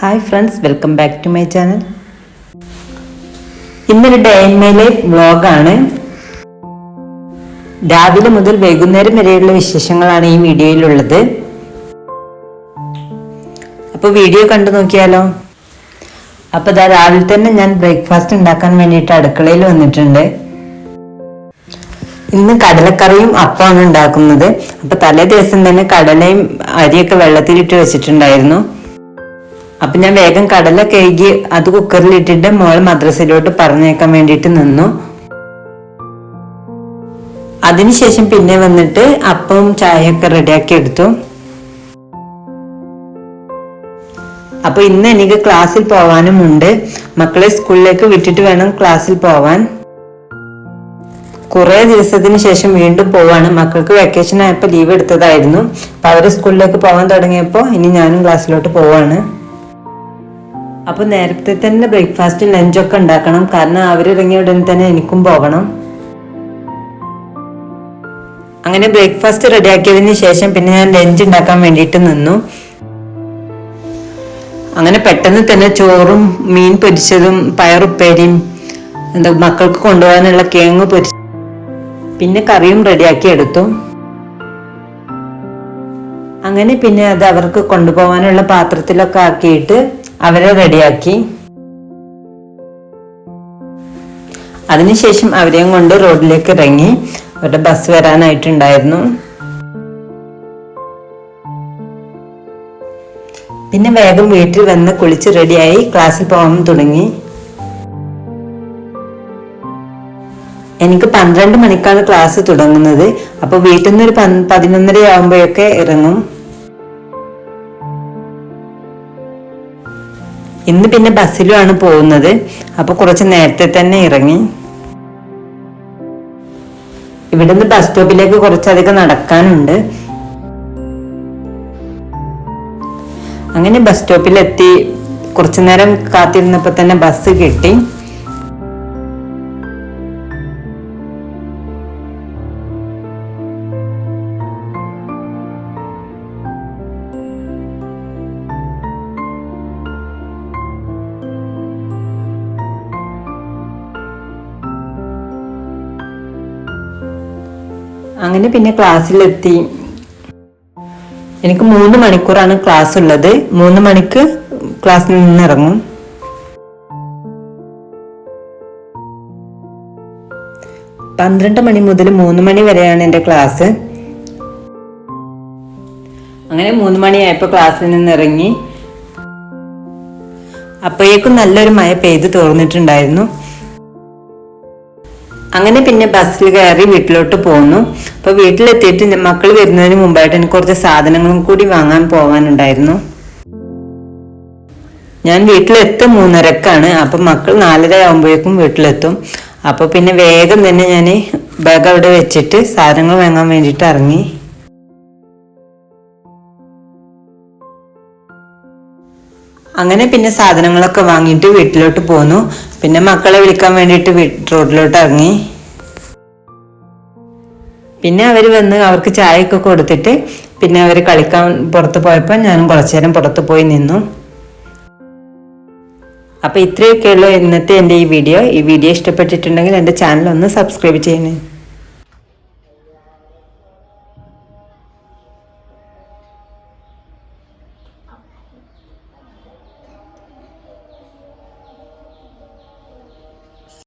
Hi friends welcome back to my channel ഇന്നൊരു day വ്ളോഗാണ് രാവിലെ മുതൽ വൈകുന്നേരം വരെയുള്ള വിശേഷങ്ങളാണ് ഈ വീഡിയോയിലുള്ളത്. അപ്പോൾ വീഡിയോ കണ്ടു നോക്കിയാലോ? അപ്പോൾ ഇതാ രാവിലെ തന്നെ ഞാൻ ബ്രേക്ക്ഫാസ്റ്റ് ഉണ്ടാക്കാൻ വേണ്ടിയിട്ട് അടുക്കളയിൽ വന്നിട്ടുണ്ട്. ഇന്ന് കടലക്കറിയും അപ്പമാണ് ഉണ്ടാക്കുന്നത്. അപ്പോൾ തലേ ദിവസം തന്നെ കടലയും അരിയൊക്കെ വെള്ളത്തിലിട്ട് വെച്ചിട്ടുണ്ടായിരുന്നു. അപ്പൊ ഞാൻ വേഗം കടല കഴുകി അത് കുക്കറിൽ ഇട്ടിട്ട് മോൾ മദ്രസയിലോട്ട് പറഞ്ഞേക്കാൻ വേണ്ടിയിട്ട് നിന്നു. അതിനുശേഷം പിന്നെ വന്നിട്ട് അപ്പവും ചായയൊക്കെ റെഡിയാക്കി എടുത്തു. അപ്പൊ ഇന്ന് എനിക്ക് ക്ലാസ്സിൽ പോവാനുമുണ്ട് മക്കളെ സ്കൂളിലേക്ക് വിട്ടിട്ട് വേണം ക്ലാസ്സിൽ പോവാൻ. കുറെ ദിവസത്തിന് ശേഷം വീണ്ടും പോവാണ്. മക്കൾക്ക് വെക്കേഷൻ ആയപ്പോൾ ലീവ് എടുത്തതായിരുന്നു. അപ്പൊ അവർ സ്കൂളിലേക്ക് പോകാൻ തുടങ്ങിയപ്പോൾ ഇനി ഞാനും ക്ലാസ്സിലോട്ട് പോവാണ്. അപ്പൊ നേരത്തെ തന്നെ ബ്രേക്ക്ഫാസ്റ്റ് ലഞ്ചൊക്കെ ഉണ്ടാക്കണം. കാരണം അവരിറങ്ങിയ ഉടൻ തന്നെ എനിക്കും പോകണം. അങ്ങനെ ബ്രേക്ക്ഫാസ്റ്റ് റെഡിയാക്കിയതിന് ശേഷം പിന്നെ ഞാൻ ലഞ്ച് ഉണ്ടാക്കാൻ വേണ്ടിയിട്ട് നിന്നു. അങ്ങനെ പെട്ടെന്ന് തന്നെ ചോറും മീൻ പൊരിച്ചതും പയറുപ്പേരിയും എന്താ മക്കൾക്ക് കൊണ്ടുപോകാനുള്ള കേങ്ങ് പൊരിച്ച പിന്നെ കറിയും റെഡിയാക്കി എടുത്തു. അങ്ങനെ പിന്നെ അത് അവർക്ക് കൊണ്ടുപോകാനുള്ള പാത്രത്തിലൊക്കെ ആക്കിയിട്ട് അവരെ റെഡിയാക്കി. അതിനുശേഷം അവരെയും കൊണ്ട് റോഡിലേക്ക് ഇറങ്ങി അവരുടെ ബസ് വരാനായിട്ടുണ്ടായിരുന്നു. പിന്നെ വേഗം വീട്ടിൽ വന്ന് കുളിച്ച് റെഡിയായി ക്ലാസ്സിൽ പോകാൻ തുടങ്ങി. എനിക്ക് പന്ത്രണ്ട് മണിക്കാണ് ക്ലാസ് തുടങ്ങുന്നത്. അപ്പോൾ വീട്ടിൽ നിന്ന് ഒരു പതിനൊന്നര ആകുമ്പോഴൊക്കെ ഇറങ്ങും. ഇന്ന് പിന്നെ ബസ്സിലുമാണ് പോകുന്നത്. അപ്പൊ കുറച്ച് നേരത്തെ തന്നെ ഇറങ്ങി. ഇവിടുന്ന് ബസ് സ്റ്റോപ്പിലേക്ക് കുറച്ചധികം നടക്കാനുണ്ട്. അങ്ങനെ ബസ് സ്റ്റോപ്പിലെത്തി. കുറച്ചു നേരം കാത്തിരുന്നപ്പോൾ തന്നെ ബസ് കിട്ടി. അങ്ങനെ പിന്നെ ക്ലാസ്സിലെത്തി. എനിക്ക് മൂന്ന് മണിക്കൂറാണ് ക്ലാസ് ഉള്ളത് മൂന്ന് മണിക്ക് ക്ലാസ്സിൽ നിന്ന് ഇറങ്ങും പന്ത്രണ്ട് മണി മുതൽ മൂന്ന് മണി വരെയാണ് എന്റെ ക്ലാസ് അങ്ങനെ മൂന്ന് മണിയായപ്പോൾ ക്ലാസ്സിൽ നിന്ന് ഇറങ്ങി അപ്പോഴേക്കും നല്ലൊരു മഴ പെയ്ത് തോർന്നിട്ടുണ്ടായിരുന്നു. അങ്ങനെ പിന്നെ ബസ്സിൽ കയറി വീട്ടിലോട്ട് പോന്നു. അപ്പൊ വീട്ടിലെത്തിയിട്ട് മക്കൾ വരുന്നതിന് മുമ്പായിട്ട് എനിക്ക് കുറച്ച് സാധനങ്ങളും കൂടി വാങ്ങാൻ പോകാനുണ്ടായിരുന്നു ഞാൻ വീട്ടിലെത്തും മൂന്നരക്കാണ്. അപ്പൊ മക്കൾ നാലര ആകുമ്പോഴേക്കും വീട്ടിലെത്തും. അപ്പൊ പിന്നെ വേഗം തന്നെ ഞാൻ ബാഗ് അവിടെ വെച്ചിട്ട് സാധനങ്ങൾ വാങ്ങാൻ വേണ്ടിയിട്ട് ഇറങ്ങി. അങ്ങനെ പിന്നെ സാധനങ്ങളൊക്കെ വാങ്ങിയിട്ട് വീട്ടിലോട്ട് പോന്നു. പിന്നെ മക്കളെ വിളിക്കാൻ വേണ്ടിയിട്ട് റോഡിലോട്ട് ഇറങ്ങി പിന്നെ അവർ വന്ന് അവർക്ക് ചായയൊക്കെ കൊടുത്തിട്ട് പിന്നെ അവർ കളിക്കാൻ പുറത്ത് പോയപ്പോൾ ഞാനും കുറച്ചു നേരം പുറത്ത് പോയി നിന്നു. അപ്പോൾ ഇത്രയൊക്കെയുള്ളൂ ഇന്നത്തെ എന്റെ ഈ വീഡിയോ. ഈ വീഡിയോ ഇഷ്ടപ്പെട്ടിട്ടുണ്ടെങ്കിൽ എന്റെ ചാനൽ ഒന്ന് സബ്സ്ക്രൈബ് ചെയ്യണേ.